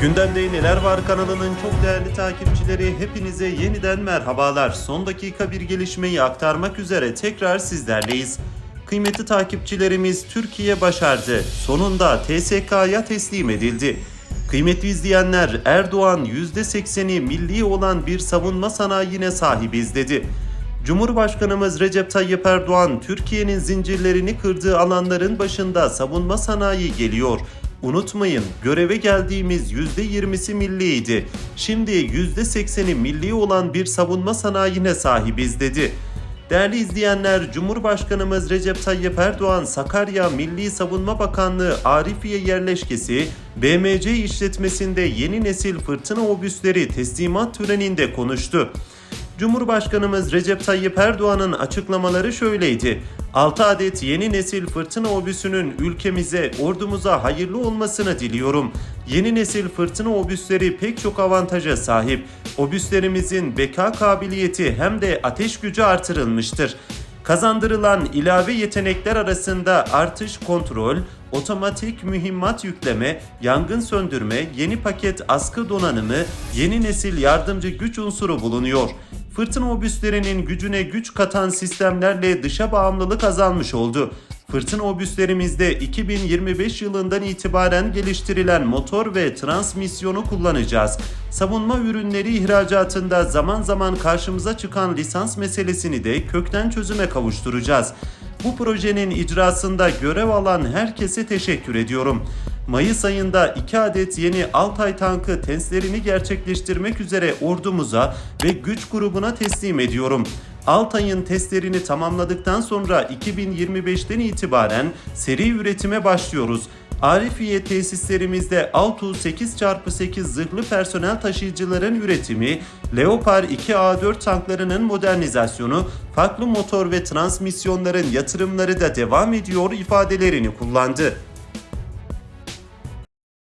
Gündemde Neler Var kanalının çok değerli takipçileri hepinize yeniden merhabalar. Son dakika bir gelişmeyi aktarmak üzere tekrar sizlerleyiz. Kıymetli takipçilerimiz Türkiye başardı. Sonunda TSK'ya teslim edildi. Kıymetli izleyenler Erdoğan %80'i milli olan bir savunma sanayine sahibiz dedi. Cumhurbaşkanımız Recep Tayyip Erdoğan Türkiye'nin zincirlerini kırdığı alanların başında savunma sanayi geliyor. Unutmayın göreve geldiğimiz %20'si milliydi. Şimdi %80'i milli olan bir savunma sanayine sahibiz dedi. Değerli izleyenler, Cumhurbaşkanımız Recep Tayyip Erdoğan Sakarya Milli Savunma Bakanlığı Arifiye yerleşkesi BMC işletmesinde yeni nesil fırtına obüsleri teslimat töreninde konuştu. Cumhurbaşkanımız Recep Tayyip Erdoğan'ın açıklamaları şöyleydi. 6 adet yeni nesil fırtına obüsünün ülkemize, ordumuza hayırlı olmasını diliyorum. Yeni nesil fırtına obüsleri pek çok avantaja sahip. Obüslerimizin beka kabiliyeti hem de ateş gücü artırılmıştır. Kazandırılan ilave yetenekler arasında artış kontrol, otomatik mühimmat yükleme, yangın söndürme, yeni paket askı donanımı, yeni nesil yardımcı güç unsuru bulunuyor. Fırtına obüslerinin gücüne güç katan sistemlerle dışa bağımlılık azalmış oldu. Fırtına obüslerimizde 2025 yılından itibaren geliştirilen motor ve transmisyonu kullanacağız. Savunma ürünleri ihracatında zaman zaman karşımıza çıkan lisans meselesini de kökten çözüme kavuşturacağız. Bu projenin icrasında görev alan herkese teşekkür ediyorum. Mayıs ayında 2 adet yeni Altay tankı testlerini gerçekleştirmek üzere ordumuza ve güç grubuna teslim ediyorum. Altay'ın testlerini tamamladıktan sonra 2025'ten itibaren seri üretime başlıyoruz. Arifiye tesislerimizde Altu 8x8 zırhlı personel taşıyıcıların üretimi, Leopard 2A4 tanklarının modernizasyonu, farklı motor ve transmisyonların yatırımları da devam ediyor ifadelerini kullandı.